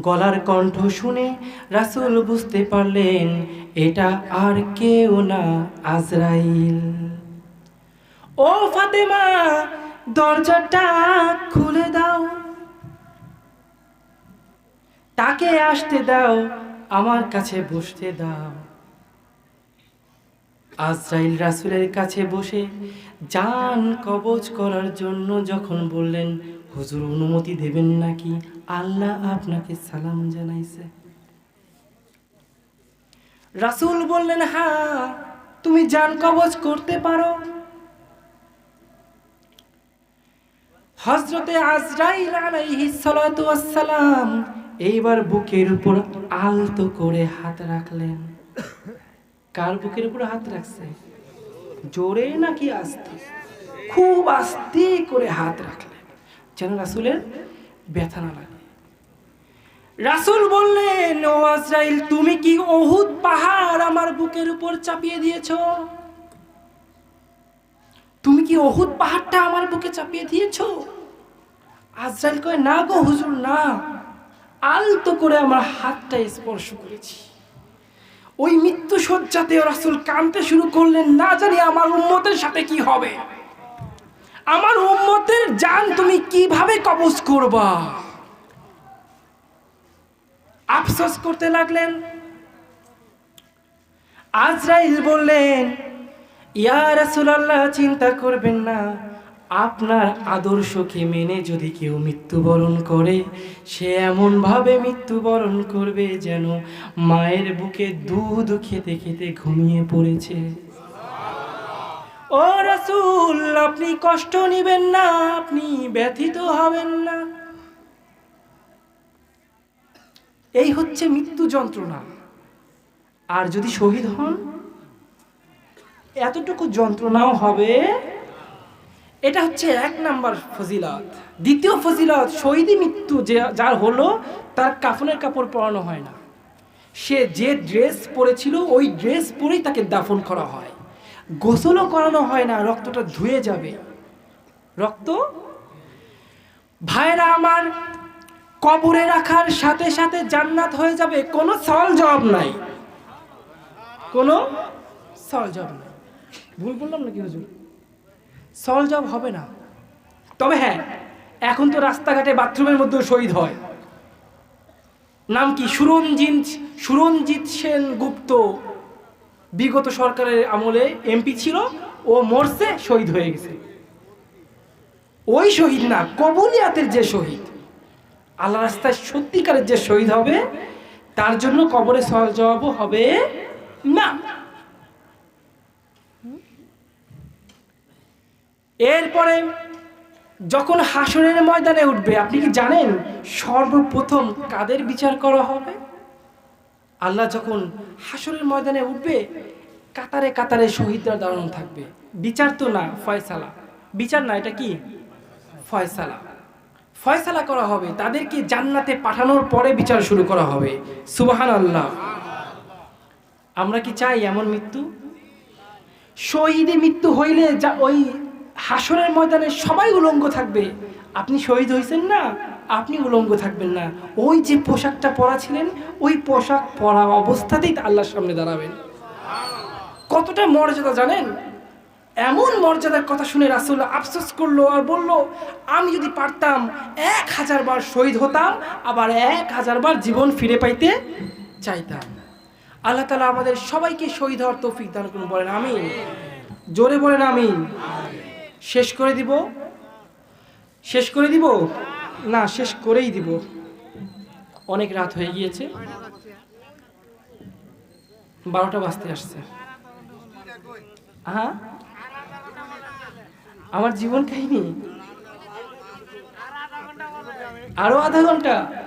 গলার কণ্ঠ শুনে রাসূল বুঝতে পারলেন, এটা আর কেউ না, আজরাইল। ও ফাতেমা, দরজাটা খুলে দাও। তাকে আসতে দাও, আমার কাছে বসতে দাও। আজরাইল রাসূলের কাছে বসে জান কবজ করার জন্য যখন বললেন হুজুর অনুমতি দেবেন নাকি? আল্লাহ আপনাকে সালাম জানাইছে। রাসূল বললেন হ্যাঁ তুমি জান কবজ করতে পারো। হজরতে আজরাইল এইবার বুকের উপর আলতো করে হাত রাখলেন। কার বুকের উপর হাত রাখছে? জোরে নাকি আস্তে? খুব আস্তে করে হাত রাখলেন। যেন রাসূলের ব্যথা না লাগে? রাসূল বললেন, ও আজরাইল, তুমি কি অহুদ পাহাড় আমার বুকের উপর চাপিয়ে দিয়েছ? তুমি কি অহুদ পাহাড়টা আমার বুকে চাপিয়ে দিয়েছ? আজরাইল কয়, না গো হুজুর, না। আলতো করে আমার হাতটা স্পর্শ করেছি। ওই মৃত্যু সজ্জাতে রাসূল কাঁদতে শুরু করলেন, না জানি আমার উন্মতের সাথে কি হবে। আমার উম্মতের জান তুমি কীভাবে কবজ করবা? আফসোস করতে লাগলেন। আজরাইল বললেন, ইয়া রাসূলুল্লাহ, চিন্তা করবেন না। আপনার আদর্শকে মেনে যদি কেউ মৃত্যুবরণ করে, সে এমনভাবে মৃত্যুবরণ করবে যেন মায়ের বুকে দুধ খেতে খেতে ঘুমিয়ে পড়েছে। ও রাসূল, আপনি কষ্ট নেবেন না, আপনি ব্যথিত হবেন না। এই হচ্ছে মৃত্যু যন্ত্রণা। আর যদি শহীদ হন, এতটুকু যন্ত্রণাও হবে। এটা হচ্ছে এক নাম্বার ফজিলত। দ্বিতীয় ফজিলত শহীদি মৃত্যু যে, যার হলো, তার কাফনের কাপড় পরানো হয় না। সে যে ড্রেস পরেছিল, ওই ড্রেস পরেই তাকে দাফন করা হয়। গোসলও করানো হয় না, রক্তটা ধুয়ে যাবে। রক্ত? ভাইরা আমার, কবরে রাখার সাথে সাথে জান্নাত হয়ে যাবে, কোনো সল জবাব নাই। কোনো সল জবাব নাই। ভুল বললাম নাকি হুজুর? সল জব হবে না। তবে হ্যাঁ এখন তো রাস্তাঘাটে বাথরুমের মধ্যেও শহীদ হয়। নাম কি? সুরঞ্জিত সুরঞ্জিত সেন গুপ্ত বিগত সরকারের আমলে এমপি ছিল ও মরছে, শহীদ হয়ে গেছে। ওই শহীদ না, কবুলিয়াতের যে শহীদ আল্লাহ রাস্তায় সত্যিকারের যে শহীদ হবে, তার জন্য কবরে সল জবাবও হবে না এরপরে যখন হাসনের ময়দানে উঠবে, আপনি কি জানেন সর্বপ্রথম কাদের বিচার করা হবে? আল্লাহ যখন হাসরের ময়দানে উঠবে, কাতারে কাতারে শহীদরা দাঁড়ানো থাকবে। বিচার তো না, ফয়সালা। বিচার না, এটা কি? ফয়সালা। ফয়সালা করা হবে, তাদেরকে জান্নাতে পাঠানোর পরে বিচার শুরু করা হবে। সুবাহান আল্লাহ আমরা কি চাই এমন মৃত্যু? শহীদে মৃত্যু হইলে যা ওই হাসরের ময়দানে সবাই উলঙ্গ থাকবে। আপনি শহীদ হয়েছেন না? আপনি উলঙ্গ থাকবেন না। ওই যে পোশাকটা পরা ছিলেন ওই পোশাক পরা অবস্থাতেই আল্লাহর সামনে দাঁড়াবেন। কতটা মর্যাদা জানেন? এমন মর্যাদার কথা শুনে রাসুল আফসোস করল আর বলল, আমি যদি পারতাম, এক হাজার বার শহীদ হতাম, আবার এক হাজার বার জীবন ফিরে পাইতে চাইতাম। আল্লাহ তালা আমাদের সবাইকে শহীদ হওয়ার তৌফিক দান করুন, বলেন আমি জোরে বলেন আমি শেষ করে দিব। শেষ করে দিব? না শেষ করেই দিব। অনেক রাত হয়ে গিয়েছে। বারোটা বাজতে আসছে। হ্যাঁ? আমার জীবন কাহিনী? আরও আধা ঘণ্টা?